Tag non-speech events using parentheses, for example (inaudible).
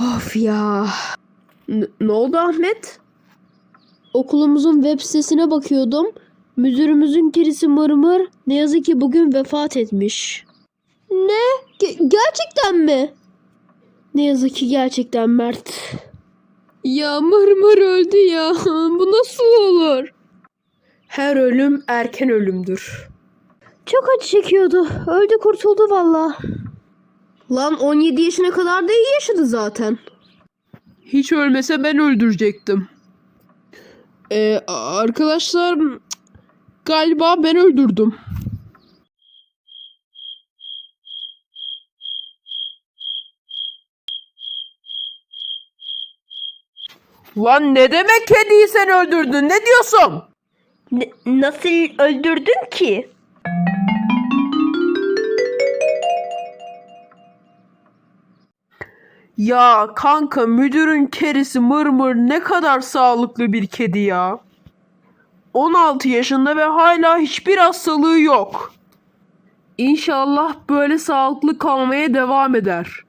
Of ya. Ne oldu Ahmet? Okulumuzun web sitesine bakıyordum. Müdürümüzün kirisi Mırmır ne yazık ki bugün vefat etmiş. Ne? Ge- gerçekten mi? Ne yazık ki gerçekten Mert. Ya Mırmır öldü ya. (laughs) Bu nasıl olur? Her ölüm erken ölümdür. Çok acı çekiyordu. Öldü kurtuldu valla. Lan 17 yaşına kadar da iyi yaşadı zaten. Hiç ölmese ben öldürecektim. Ee, arkadaşlar galiba ben öldürdüm. Lan ne demek kediyi sen öldürdün? Ne diyorsun? nasıl öldürdün ki? Ya kanka müdürün kerisi mırmır ne kadar sağlıklı bir kedi ya. 16 yaşında ve hala hiçbir hastalığı yok. İnşallah böyle sağlıklı kalmaya devam eder.